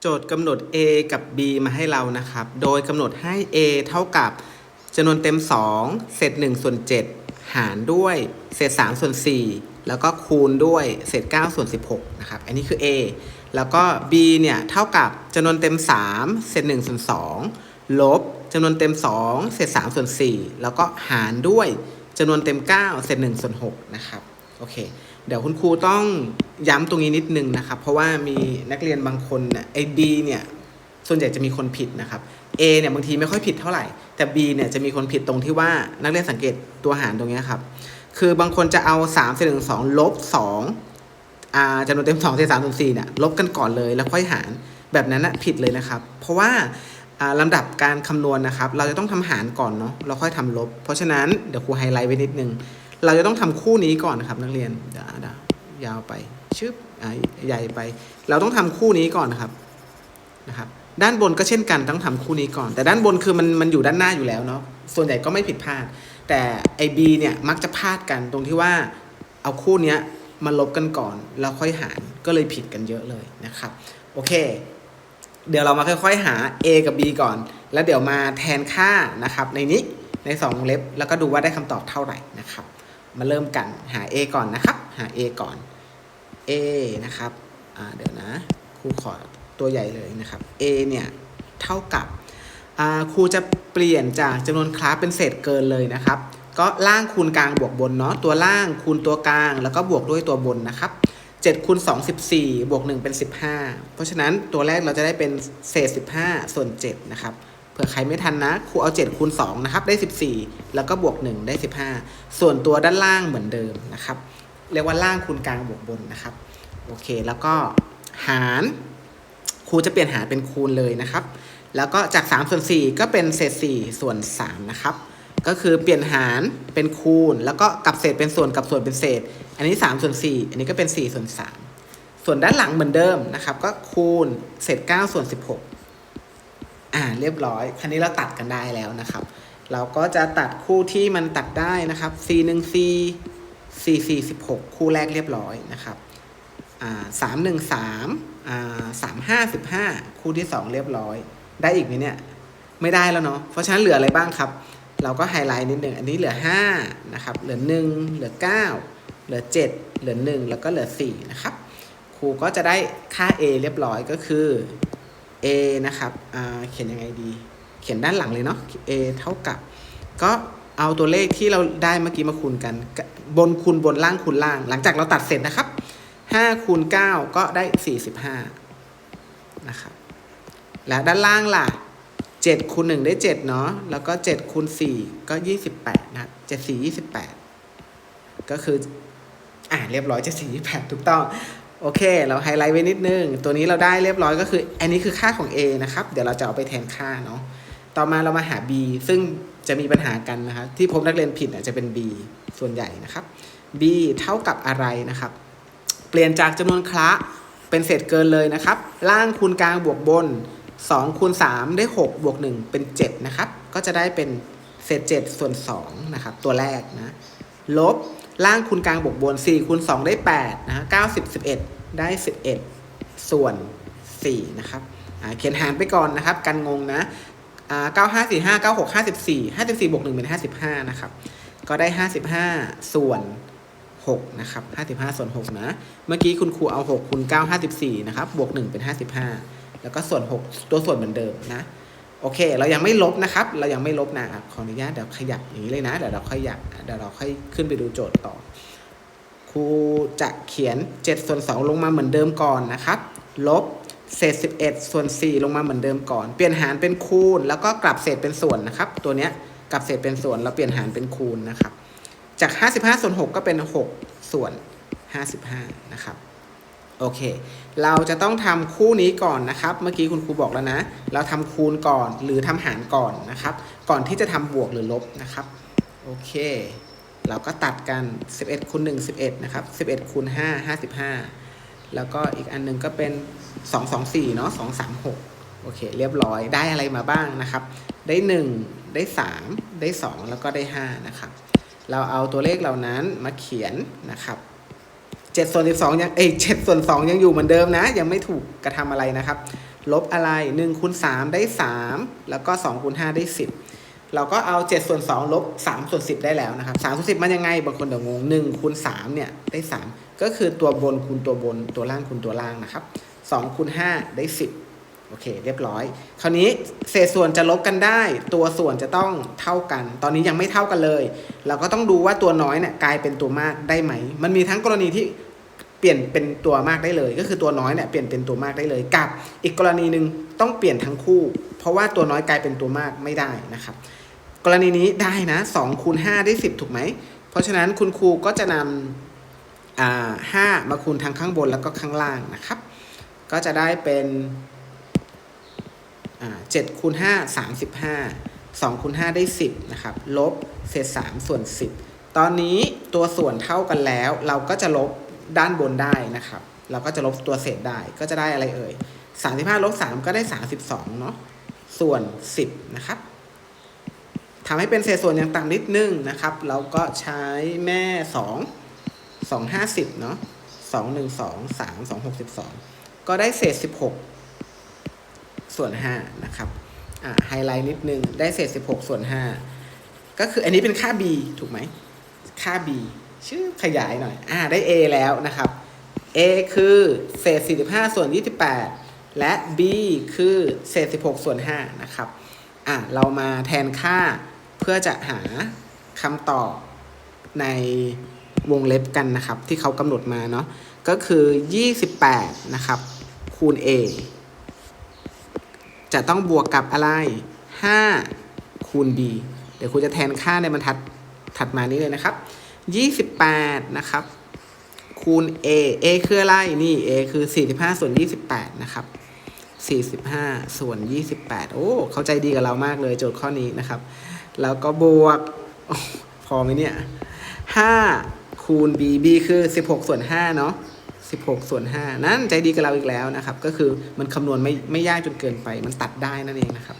โจทย์กำหนด a กับ b มาให้เรานะครับ โดยกำหนดให้ a เท่ากับจำนวนเต็ม 2 เศษ1ส่วน7 หารด้วย เศษ3ส่วน4 แล้วก็คูณด้วยเศษ9ส่วน16นะครับ อันนี้คือ a แล้วก็ b เนี่ยเท่ากับจำนวนเต็ม 3 เศษ1ส่วน2ลบจำนวนเต็ม 2 เศษ3ส่วน4 แล้วก็หารด้วยจำนวนเต็ม 9 เศษ1ส่วน6นะครับ โอเค เดี๋ยวคุณครูต้องย้ำตรงนี้นิดนึงนะครับ เพราะว่ามีนักเรียนบางคนเนี่ยไอ้ B เนี่ยส่วนใหญ่จะมีคนผิดนะครับ A เนี่ยบางทีไม่ค่อยผิดเท่าไหร่ แต่ B เนี่ยจะมีคนผิดตรงที่ว่านักเรียนสังเกตตัวหารตรงนี้ครับ คือบางคนจะเอา3เศษหนึ่งสองลบ2อ่าจำนวนเต็ม2เศษ3ส่วน4เนี่ยลบกันก่อนเลยแล้วค่อยหารแบบนั้นนะผิดเลยนะครับ เพราะว่าอ่าลำดับการคำนวณนะครับ เราจะต้องทำหารก่อนเนาะเราค่อยทำลบ เพราะฉะนั้นเดี๋ยวครูไฮไลท์ไว้นิดนึง เราจะต้องทำคู่นี้ก่อนนะครับนักเรียนเดี๋ยวเดี๋ยาวไปชึบใหญ่ไป เราต้องทำคู่นี้ก่อนนะครับนะครับ ด้านบนก็เช่นกันต้องทำคู่นี้ก่อน แต่ด้านบนคือมันมันอยู่ด้านหน้าอยู่แล้วเนาะส่วนใหญ่ก็ไม่ผิดพลาด แต่ไอบีเนี่ยมักจะพลาดกันตรงที่ว่าเอาคู่เนี้ยมาลบกันก่อนแล้วค่อยหารก็เลยผิดกันเยอะเลยนะครับโอเค เดี๋ยวเรามาค่อยๆหา A กับ B ก่อน แล้วเดี๋ยวมาแทนค่านะครับในนี้ใน2วงเล็บแล้วก็ดูว่าได้คำตอบเท่าไหร่นะครับ มาเริ่มกันหา A ก่อนนะครับ หา A ก่อน A นะครับเดี๋ยวนะครูขอตัวใหญ่เลยนะครับ A เนี่ยเท่ากับครูจะเปลี่ยนจากจำนวนคลาสเป็นเศษเกินเลยนะครับ ก็ล่างคูณกลางบวกบนเนาะตัวล่างคูณตัวกลาง แล้วก็บวกด้วยตัวบนนะครับ7คูณ2 14บวก1เป็น 15 เพราะฉะนั้นตัวแรกเราจะได้เป็นเศษ 15 ส่วน7นะครับ ผื่อใครไม่ทันนะครูเอา7คูณ2นะครับได้ 14 แล้วก็บวก 1 ได้ 15 ส่วนตัวด้านล่างเหมือนเดิมนะครับ เรียกว่าล่างคูณกลางบวกบนนะครับ โอเค แล้วก็หารครูจะเปลี่ยนหารเป็นคูณเลยนะครับ แล้วก็จาก3ส่วน4ก็เป็นเศษ4ส่วน3นะครับ ก็คือเปลี่ยนหารเป็นคูณ แล้วก็กลับเศษเป็นส่วนกับส่วนเป็นเศษ อันนี้3ส่วน4อันนี้ก็เป็น4ส่วน3ส่วนด้านหลังเหมือนเดิมนะครับ ก็คูณเศษ9ส่วน16 เรียบร้อยคราวนี้เราตัดกันได้แล้วนะครับ เราก็จะตัดคู่ที่มันตัดได้นะครับ c 1 c 4 4 16คู่แรกเรียบร้อยนะครับอ่า3 1 3อ่า3 5 15คู่ที่2เรียบร้อย ได้อีกไหมเนี่ยไม่ได้แล้วเนาะเพราะฉะนั้นเหลืออะไรบ้างครับ เราก็ไฮไลท์นิดหนึ่งอันนี้เหลือ5นะครับเหลือ1เหลือ9เหลือ7เหลือ1แล้วก็เหลือ4นะครับครูก็จะได้ค่า a เรียบร้อยก็คือ a นะครับเขียนยังไงดี เขียนด้านหลังเลยเนาะ a เท่ากับ ก็เอาตัวเลขที่เราได้เมื่อกี้มาคูณกัน บนคูณบนล่างคูณล่าง หลังจากเราตัดเสร็จนะครับ5คูณ9ก็ได้ 45นะครับ แล้วด้านล่างล่ะ7คูณ1ได้7เนาะ แล้วก็7คูณ4ก็ 28นะ7 4 28 ก็คือ อ่าเรียบร้อย 7 4 28 ถูกต้อง โอเค เราไฮไลท์ไว้นิดนึง ตัวนี้เราได้เรียบร้อยก็คือ อันนี้คือค่าของ A นะครับ เดี๋ยวเราจะเอาไปแทนค่าเนาะ ต่อมาเรามาหา B ซึ่งจะมีปัญหากันนะครับที่พบนักเรียนผิดอาจจะเป็น B ส่วนใหญ่นะครับ B เท่ากับอะไรนะครับ เปลี่ยนจากจำนวนคละเป็นเศษเกินเลยนะครับ ล่างคูณกลางบวกบน2คูณ3ได้6บวก1เป็น 7 นะครับ ก็จะได้เป็นเศษ7ส่วน2นะครับ ตัวแรกนะ ลบ ล่างคูณกลางบวกบน4คูณ2ได้8นะ90 11 ได้ 11 ส่วน4นะครับเขียนหารไปก่อนนะครับ กันงงนะอ่า95 45 96 54 54บวก1เป็น55นะครับ ก็ได้55ส่วน6นะครับ55ส่วน6นะ เมื่อกี้คุณครูเอา6คูณ9 54นะครับ บวก1เป็น55แล้วก็ส่วน6ตัวส่วนเหมือนเดิมนะ โอเค เรายังไม่ลบนะครับ เรายังไม่ลบนะอะขออนุญาตเดี๋ยวขยับอย่างนี้เลยนะ เดี๋ยวเราค่อยยับเดี๋ยวเราค่อยขึ้นไปดูโจทย์ต่อ ครูจะเขียน7ส่วน2ลงมาเหมือนเดิมก่อนนะครับ ลบเศษ 11 ส่วน 4 ลงมาเหมือนเดิมก่อน เปลี่ยนหารเป็นคูณ แล้วก็กลับเศษเป็นส่วนนะครับ ตัวเนี้ยกลับเศษเป็นส่วนเราเปลี่ยนหารเป็นคูณนะครับ จาก 55 ส่วน 6 ก็เป็น 6 ส่วน 55 นะครับ โอเค เราจะต้องทำคู่นี้ก่อนนะครับ เมื่อกี้คุณครูบอกแล้วนะ เราทำคูณก่อนหรือทำหารก่อนนะครับ ก่อนที่จะทำบวกหรือลบนะครับ โอเค เราก็ตัดกัน 11คูณ1 11 นะครับ 11คูณ5 55 แล้วก็อีกอันหนึงก็เป็น 2 2 4 เนาะ2 3 6 โอเค เรียบร้อย ได้อะไรมาบ้างนะครับ ได้ 1 ได้ 3 ได้ 2 แล้วก็ได้ 5 นะครับ เราเอาตัวเลขเหล่านั้นมาเขียนนะครับ 7ส่วน12 ยัง เอ้ย7ส่วน 2 ยังอยู่เหมือนเดิมนะ ยังไม่ถูกกระทำอะไรนะครับ ลบอะไร1คูณ3ได้ 3 แล้วก็2คูณ5ได้ 10 เราก็เอา 7 ส่วน 2 ลบ3ส่วน 10 ได้แล้วนะครับ3ส่วน10 มันยังไง บางคนเดี๋ยวงง1คูณ3เนี่ย ได้ 3 ก็คือตัวบนคูณตัวบน ตัวล่างคูณตัวล่างนะครับ2คูณ5ได้ 10 โอเค เรียบร้อย คราวนี้เศษส่วนจะลบกันได้ ตัวส่วนจะต้องเท่ากัน ตอนนี้ยังไม่เท่ากันเลย เราก็ต้องดูว่าตัวน้อยเนี่ยกลายเป็นตัวมากได้ไหม มันมีทั้งกรณีที่ เปลี่ยนเป็นตัวมากได้เลย ก็คือตัวน้อยเนี่ยเปลี่ยนเป็นตัวมากได้เลยกับอีกกรณีหนึ่งต้องเปลี่ยนทั้งคู่ เพราะว่าตัวน้อยกลายเป็นตัวมากไม่ได้นะครับ กรณีนี้ได้นะ2คูณ5ได้ 10 ถูกไหม เพราะฉะนั้นคุณครูก็จะนำอ่า5มาคูณทางข้างบนแล้วก็ข้างล่างนะครับ ก็จะได้เป็นอ่า7คูณ5 35 2คูณ5ได้10นะครับ ลบเศษ3ส่วน10ตอนนี้ตัวส่วนเท่ากันแล้ว เราก็จะลบ ด้านบนได้นะครับ เราก็จะลบตัวเศษได้ก็จะได้อะไรเอ่ย35ลบ3ก็ได้ 32เนาะส่วน 10 นะครับทำให้เป็นเศษส่วนอย่างต่างนิดนึงนะครับ เราก็ใช้แม่ 2 2 50เนาะ2 1 2 3 2 6 12 ก็ได้เศษ 16 ส่วน 5 นะครับอ่าไฮไลท์นิดนึง ได้เศษ 16 ส่วน 5 ก็คืออันนี้เป็นค่า b ถูกไหม ค่า b ชื่อขยายหน่อย อ่า ได้ a แล้วนะครับ a คือเศษ 45 ส่วน 28 และ b คือเศษ 16 ส่วน 5 นะครับ อะ เรามาแทนค่าเพื่อจะหาคำตอบในวงเล็บกันนะครับ ที่เขากำหนดมาเนาะ ก็คือ 28 นะครับ คูณ a จะต้องบวกกับอะไร 5 คูณ b เดี๋ยวครูจะแทนค่าในบรรทัดถัดมานี้เลยนะครับ 28 นะครับ คูณ a a คืออะไร นี่ a คือ 45 ส่วน 28 นะครับ 45 ส่วน 28 โอ้ เข้าใจดีกับเรามากเลยโจทย์ข้อนี้นะครับ แล้วก็บวก พอไหมเนี่ย 5 คูณ b b คือ 16 ส่วน 5 เนาะ16 ส่วน 5 นั่นใจดีกับเราอีกแล้วนะครับ ก็คือมันคำนวณไม่ไม่ยากจนเกินไป มันตัดได้นั่นเองนะครับ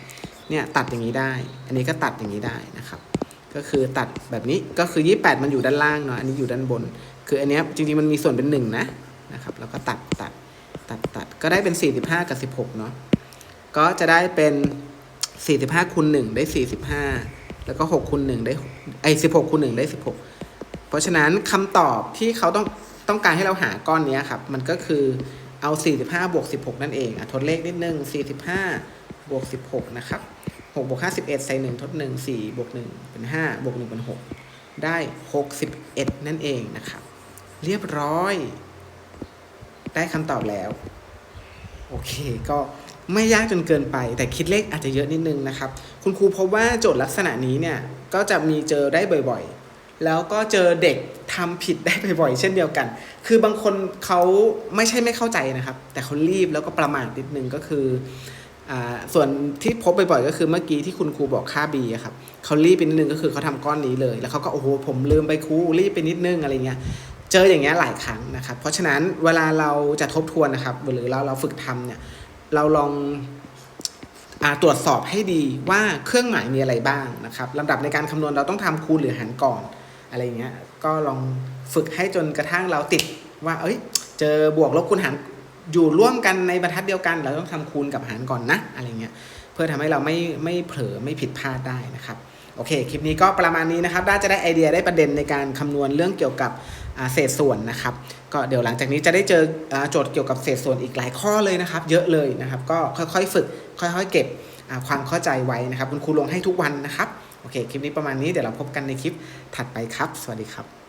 เนี่ยตัดอย่างนี้ได้ อันนี้ก็ตัดอย่างนี้ได้นะครับ ก็คือตัดแบบนี้ก็คือ 28 มันอยู่ด้านล่างเนาะอันนี้อยู่ด้านบน คืออันเนี้ยจริงๆมันมีส่วนเป็น1นะนะครับแล้วก็ตัดตัดตัดตัดก็ได้เป็น 45 กับ 16เนาะก็จะได้เป็น 45คูณ1ได้ 45 แล้วก็6คูณ1ได้ไอ้16คูณ1ได้ 16 เพราะฉะนั้นคำตอบที่เขาต้องต้องการให้เราหาก้อนนี้ครับ มันก็คือเอา 45 บวก 16 นั่นเองอะทดเลขนิดนึง 45 บวก 16 นะครับ 6บวก51ใส่1ทด1 4บวก1เป็น5บวก1เป็น6ได้61นั่นเองนะครับ เรียบร้อย ได้คำตอบแล้ว โอเคก็ไม่ยากจนเกินไป แต่คิดเลขอาจจะเยอะนิดนึงนะครับ คุณครูพบว่าโจทย์ลักษณะนี้เนี่ย ก็จะมีเจอได้บ่อยๆ แล้วก็เจอเด็กทำผิดได้บ่อยๆ เช่นเดียวกัน คือบางคนเขาไม่ใช่ไม่เข้าใจนะครับ แต่เขารีบแล้วก็ประมาทนิดนึงก็คือ ส่วนที่พบบ่อยๆก็คือเมื่อกี้ที่คุณครูบอกค่า b อะครับเขารีบไปนิดนึงก็คือเขาทำก้อนนี้เลย แล้วเขาก็โอ้โหผมลืมไปครูรีบไปนิดนึงอะไรเงี้ยเจออย่างเงี้ยหลายครั้งนะครับเพราะฉะนั้นเวลาเราจะทบทวนนะครับ หรือเราเราฝึกทำเนี่ยเราลองอตรวจสอบให้ดีว่าเครื่องหมายมีอะไรบ้างนะครับลำดับในการคำนวณเราต้องทำคูณหรือหารก่อนอะไรเงี้ยก็ลองฝึกให้จนกระทั่งเราติดว่า เอ้ย เจอบวกลบคูณหาร อยู่ร่วมกันในบรรทัดเดียวกัน เราต้องทำคูณกับหารก่อนนะอะไรเงี้ยเพื่อทำให้เราไม่ไม่เผลอไม่ผิดพลาดได้นะครับโอเค คลิปนี้ก็ประมาณนี้นะครับน่าจะได้ไอเดียได้ประเด็นในการคำนวณเรื่องเกี่ยวกับเศษส่วนนะครับ ก็เดี๋ยวหลังจากนี้จะได้เจอโจทย์เกี่ยวกับเศษส่วนอีกหลายข้อเลยนะครับ เยอะเลยนะครับ ก็ค่อยๆฝึก ค่อยๆเก็บความเข้าใจไว้นะครับ คุณครูลงให้ทุกวันนะครับ โอเค คลิปนี้ประมาณนี้ เดี๋ยวเราพบกันในคลิปถัดไปครับ สวัสดีครับ